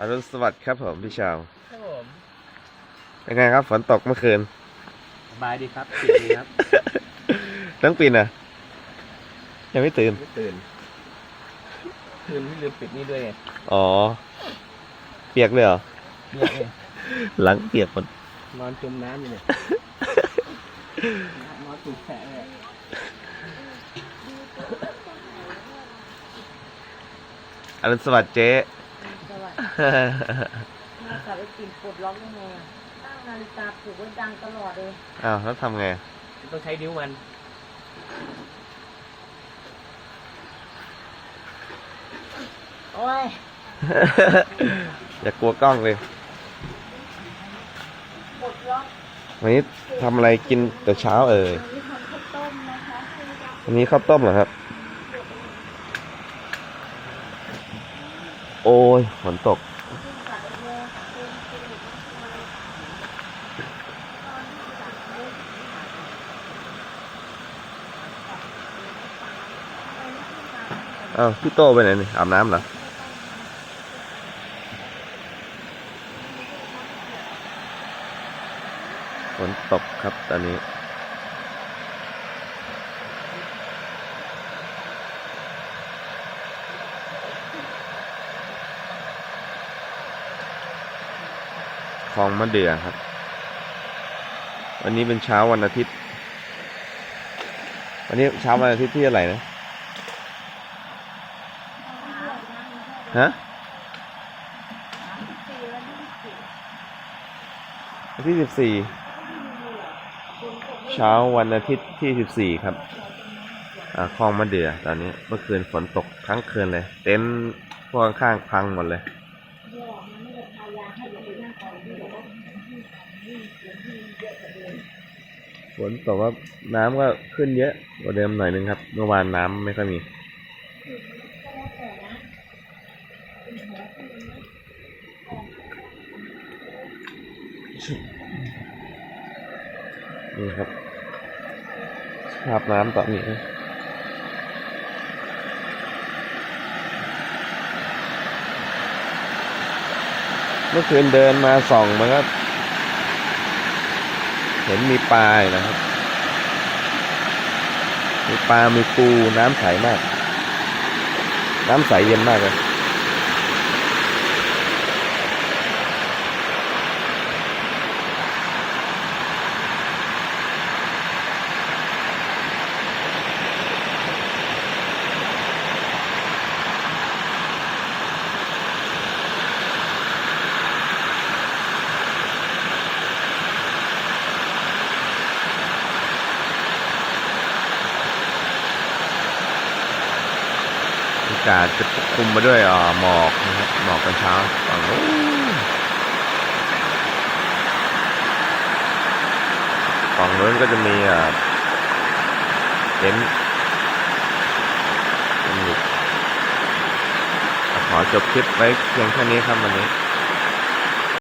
อรุณสวัสดิ์ครับผมพี่ชาวครับผมเป็นไงครับฝนตกเมื่อคืน สบายดีครับเสียดีครับทั้งปีน่ะ ยังไม่ตื่น ไม่ตื่นคืนไม่ลืมปิดนี่ด้วยไงอ๋อ เปียกเลยเหรอ เนี่ยเนี่ยหลังเปียกหมดนอนจมน้ำอยู่เนี่ย นอนถูกแฉะเลยอรุณสวัสดิ์เจ๊ สวัสดีมากลับไปกินปลดล็อกยังไงอะตั้งนาฬิกาปลุกไว้ดังตลอดเลย อ้าวแล้วทำไง ต้องใช้นิ้วมันโอ้ย อย่ากลัวกล้องเลย ปลดล็อกวันนี้ทำอะไรกินแต่เช้าเอ่ยวันนี้ทำข้าวต้มนะคะวันนี้ข้าวต้มเหรอครับ โอ้ยฝนตก ขึ้นกับไอ้เรื่องเป็นเป็น อ้าวพี่โตไปไหนนี่อาบน้ำเหรอฝนตกครับตอนนี้คลองมะเดื่อครับ วันนี้เป็นเช้าวันอาทิตย์ วันนี้เช้าวันอาทิตย์ที่อะไรนะ ฮะวันที่สิบสี่เช้าวันอาทิตย์ที่สิบสี่ครับคลองมะเดื่อตอนนี้เมื่อคืนฝนตกทั้งคืนเลย เต็นท์พวกข้างๆพังหมดเลยฝนตกว่าน้ำก็ขึ้นเยอะกว่าเดิมหน่อยนึงครับ เมื่อวานน้ำไม่ค่อยมี นี่ครับสภาพน้ำตอนนี้เมื่อคืนเดินมาส่องมันก็เห็นมีปลาอยู่นะครับ มีปลา มีปู น้ำใสมาก น้ำใสเย็นมากเลย อากาศจะปกคลุมมาด้วยหมอกนะครับหมอกตอนเช้าฝั่งโน้นฝั่งโน้นก็จะมีอ่าเต็นท์เป็นอยู่ขอจบคลิปไว้เพียงแค่นี้ครับวันนี้